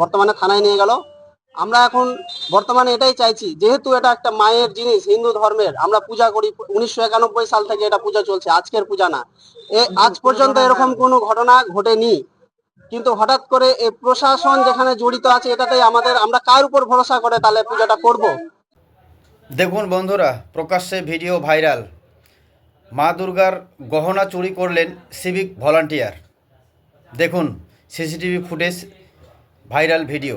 বর্তমানে থানায় নিয়ে গেল। আমরা এখন বর্তমানে এটাই চাইছি, যেহেতু এটা একটা মায়ের জিনিস, হিন্দু ধর্মের, আমরা পূজা করি, উনিশশো একানব্বই সাল থেকে এটা পূজা চলছে, আজকের পূজা না। এ, আজ পর্যন্ত এরকম কোনো ঘটনা ঘটেনি। কিন্তু হঠাৎ করে এই প্রশাসন যেখানে জড়িত আছে, এটাতেই আমাদের, আমরা কার উপর ভরসা করে তাহলে পূজাটা করব? দেখুন বন্ধুরা, প্রকাশ্যে ভিডিও ভাইরাল। মা দুর্গার গহনা চুরি করলেন সিভিক ভলান্টিয়ার। দেখুন, সিসিটিভি ফুটেজ ভাইরাল ভিডিও।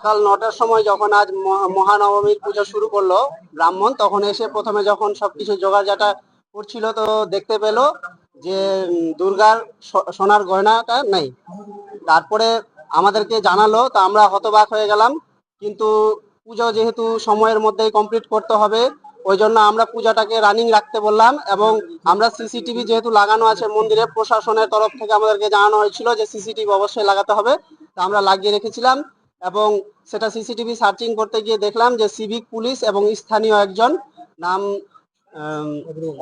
সকাল নটার সময় যখন আজ মহা- মহানবমীর পুজো শুরু করল ব্রাহ্মণ, তখন এসে প্রথমে যখন সবকিছু জোগাড়জাটা করছিল তো দেখতে পেল যে দুর্গার সোনার গয়নাটা নেই। তারপরে আমাদেরকে জানালো, তো আমরা হতবাক হয়ে গেলাম। কিন্তু পুজো যেহেতু সময়ের মধ্যেই কমপ্লিট করতে হবে, ওই জন্য আমরা পূজাটাকে রানিং রাখতে বললাম এবং আমরা সিসিটিভি যেহেতু লাগানো আছে মন্দিরে, প্রশাসনের তরফ থেকে আমাদেরকে জানানো হয়েছিল যে, সিসিটিভি অবশ্যই লাগাতে হবে। তা আমরা লাগিয়ে রেখেছিলাম। এবং সেটা সিসিটিভি সার্চিং করতে গিয়ে দেখলাম যে সিভিক পুলিশ এবং স্থানীয় একজন নাম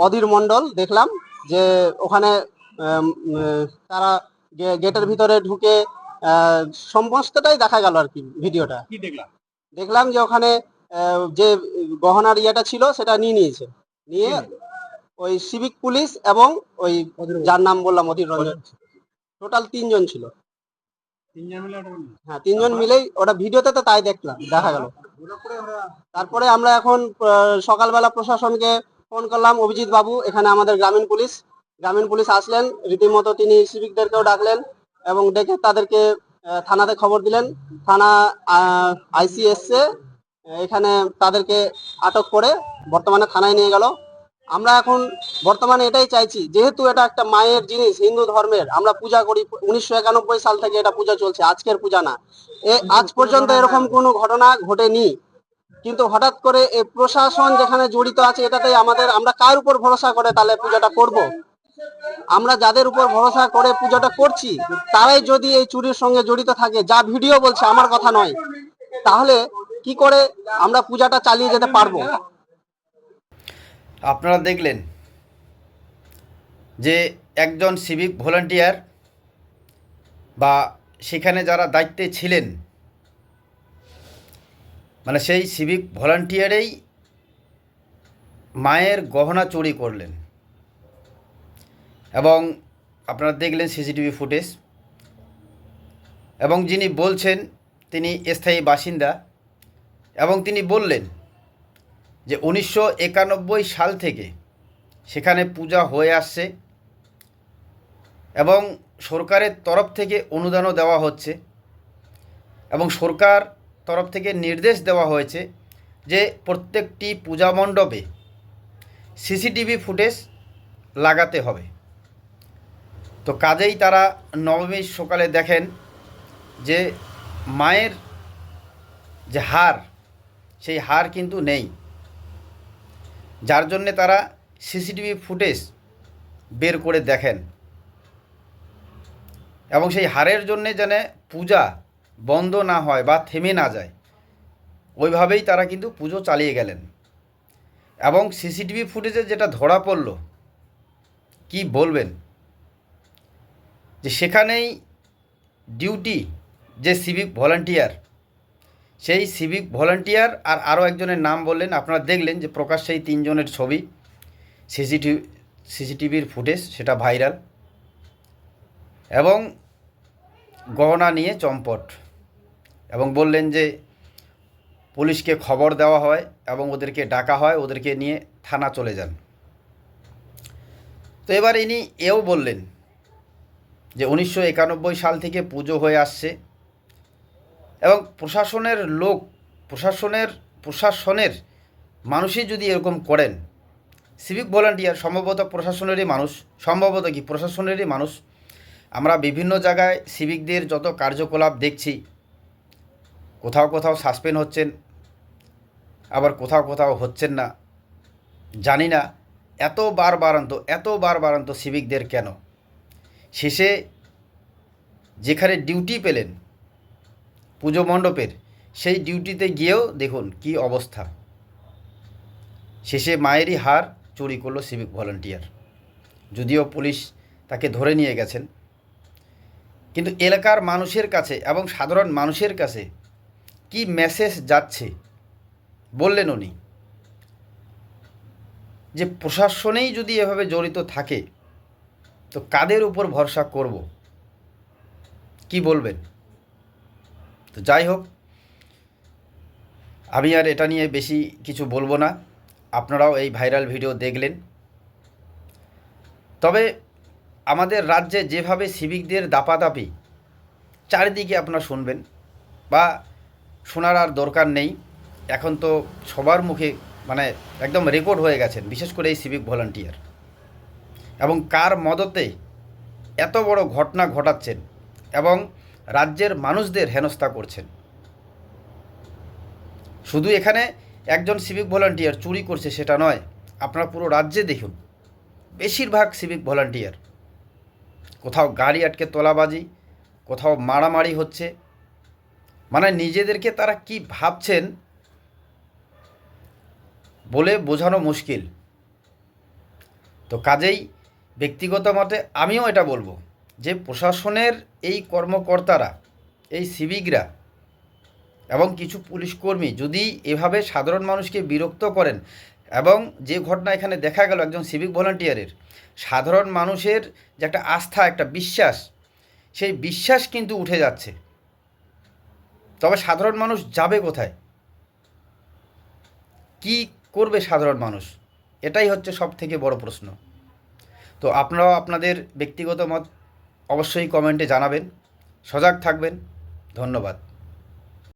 অধীর মণ্ডল দেখলাম যে ওখানে তারা গেটের ভিতরে ঢুকে সমস্তটাই দেখা গেল আর কি ভিডিওটা। দেখলাম? দেখলাম যে ওখানে যে গহনার ইয়েটা ছিল সেটা নিয়ে নিয়েছে। নিয়ে ওই সিভিক পুলিশ এবং ওই যার নাম বললাম অধীর রঞ্জন। টোটাল তিনজন ছিল তিনজন মিলে ওটা করল? হ্যাঁ তিনজন মিলেই ওটা ভিডিওতে তো তাই দেখলাম দেখা গেল। তারপরে আমরা এখন সকালবেলা প্রশাসনকে ফোন করলাম অভিজিৎ বাবু এখানে আমাদের গ্রামীণ পুলিশ। গ্রামীণ পুলিশ আসলেন রীতিমতো তিনি সিভিকদেরকেও ডাকলেন এবং ডেকে তাদেরকে থানাতে খবর দিলেন। থানা আইসি এসছে এখানে তাদেরকে আটক করে বর্তমানে থানায় নিয়ে গেল। আমরা এখন বর্তমানে এটাই চাইছি, যেহেতু এটা একটা মায়ের জিনিস, হিন্দু ধর্মের, আমরা পূজা করি, উনিশশো একানব্বই সাল থেকে এটা পূজা চলছে, আজকের পূজা না। আজ পর্যন্ত এরকম কোনো ঘটনা ঘটেনি, কিন্তু হঠাৎ করে এই প্রশাসন যেখানে জড়িত আছে, এটাতেই আমাদের, আমরা কার উপর ভরসা করে তাহলে পূজাটা করব? আমরা যাদের উপর ভরসা করে পূজাটা করছি, তারাই যদি এই চুরির সঙ্গে জড়িত থাকে, যা ভিডিও বলছে, আমার কথা নয়, তাহলে কি করে আমরা পূজাটা চালিয়ে যেতে পারব? আপনারা দেখলেন যে একজন সিভিক ভলান্টিয়ার বা সেখানে যারা দায়িত্বে ছিলেন মানে সেই সিভিক ভলান্টিয়ারেই মায়ের গহনা চুরি করলেন। এবং আপনারা দেখলেন সিসিটিভি ফুটেজ। এবং যিনি বলছেন, তিনি স্থায়ী বাসিন্দা। এবং তিনি বললেন যে উনিশশো একানব্বই সাল থেকে সেখানে পূজা হয়ে আসছে এবং সরকারের তরফ থেকে অনুদানও দেওয়া হচ্ছে এবং সরকার তরফ থেকে নির্দেশ দেওয়া হয়েছে যে প্রত্যেকটি পূজা মণ্ডপে সিসিটিভি ফুটেজ লাগাতে হবে। তো কাজেই তারা নবমীর সকালে দেখেন যে মায়ের যে হার, সেই হার কিন্তু নেই। যার জন্যে তারা সিসিটিভি ফুটেজ বের করে দেখেন। এবং সেই হারের জন্যে যেন পূজা বন্ধ না হয় বা থেমে না যায়, ওইভাবেই তারা কিন্তু পুজো চালিয়ে গেলেন। এবং সিসিটিভি ফুটেজে যেটা ধরা পড়ল, কি বলবেন? যে সেখানেই ডিউটি যে সিভিক ভলান্টিয়ার সেই সিভিক ভলান্টিয়ার আর আরও একজনের নাম বললেন, আপনারা দেখলেন যে প্রকাশ সেই তিনজনের ছবি। সিসিটিভি সিসিটিভির ফুটেজ, সেটা ভাইরাল এবং গহনা নিয়ে চম্পট। এবং বললেন যে পুলিশকে খবর দেওয়া হয় এবং ওদেরকে ডাকা হয়, ওদেরকে নিয়ে থানা চলে যান। তো এবার ইনি এও বললেন যে উনিশশো একানব্বই সাল থেকে পুজো হয়ে আসছে। এবং প্রশাসনের লোক, প্রশাসনের প্রশাসনের মানুষই যদি এরকম করেন সিভিক ভলান্টিয়ার সম্ভবত প্রশাসনেরই মানুষ, সম্ভবত কি প্রশাসনেরই মানুষ, আমরা বিভিন্ন জায়গায় সিভিকদের যত কার্যকলাপ দেখছি, কোথাও কোথাও সাসপেন্ড হচ্ছেন, আবার কোথাও কোথাও হচ্ছেন না, জানি না এত বার বারান্ত এত বার বারান্ত সিভিকদের কেন? শেষে যেখানে ডিউটি পেলেন পুজো মণ্ডপের সেই ডিউটিতে গিয়েও দেখুন কি অবস্থা। শেষে মায়েরই হার চুরি করল সিভিক ভলান্টিয়ার যদিও পুলিশ তাকে ধরে নিয়ে গেছেন। কিন্তু এলাকার মানুষের কাছে এবং সাধারণ মানুষের কাছে কি মেসেজ যাচ্ছে বললেন উনি? যে প্রশাসনেই যদি এভাবে জড়িত থাকে, তো কাদের উপর ভরসা করব? কি বলবেন? তো যাই হোক, আমি আর এটা নিয়ে বেশি কিছু বলব না। আপনারাও এই ভাইরাল ভিডিও দেখলেন। তবে আমাদের রাজ্যে যেভাবে সিভিকদের দাপাদাপি চারিদিকে আপনারা শুনবেন বা শোনার আর দরকার নেই। এখন তো সবার মুখে মানে একদম রেকর্ড হয়ে গেছেন, বিশেষ করে এই সিভিক ভলান্টিয়ার। এবং কার মদতে এত বড় ঘটনা ঘটাচ্ছেন এবং রাজ্যের মানুষদের হেনস্থা করছেন। শুধু এখানে একজন সিভিক ভলান্টিয়ার চুরি করছে সেটা নয়, আপনারা পুরো রাজ্যে দেখুন। বেশিরভাগ সিভিক ভলান্টিয়ার কোথাও গাড়ি আটকে তোলাবাজি, কোথাও মারামারি হচ্ছে। মানে নিজেদেরকে তারা কি ভাবছেন বলে বোঝানো মুশকিল। তো কাজেই ব্যক্তিগত মতে আমিও এটা বলব। যে প্রশাসনের এই কর্মকর্তারা, এই সিভিকরা এবং কিছু পুলিশ কর্মী যদি এভাবে সাধারণ মানুষকে বিরক্ত করেন এবং যে ঘটনা এখানে দেখা গেল একজন সিভিক ভলান্টিয়ারের, সাধারণ মানুষের যে একটা আস্থা, একটা বিশ্বাস, সেই বিশ্বাস কিন্তু উঠে যাচ্ছে। তবে সাধারণ মানুষ যাবে কোথায়? কি করবে সাধারণ মানুষ? এটাই হচ্ছে সব থেকে বড় প্রশ্ন। তো আপনারাও আপনাদের ব্যক্তিগত মত অবশ্যই কমেন্টে জানাবেন। সজাগ থাকবেন। ধন্যবাদ।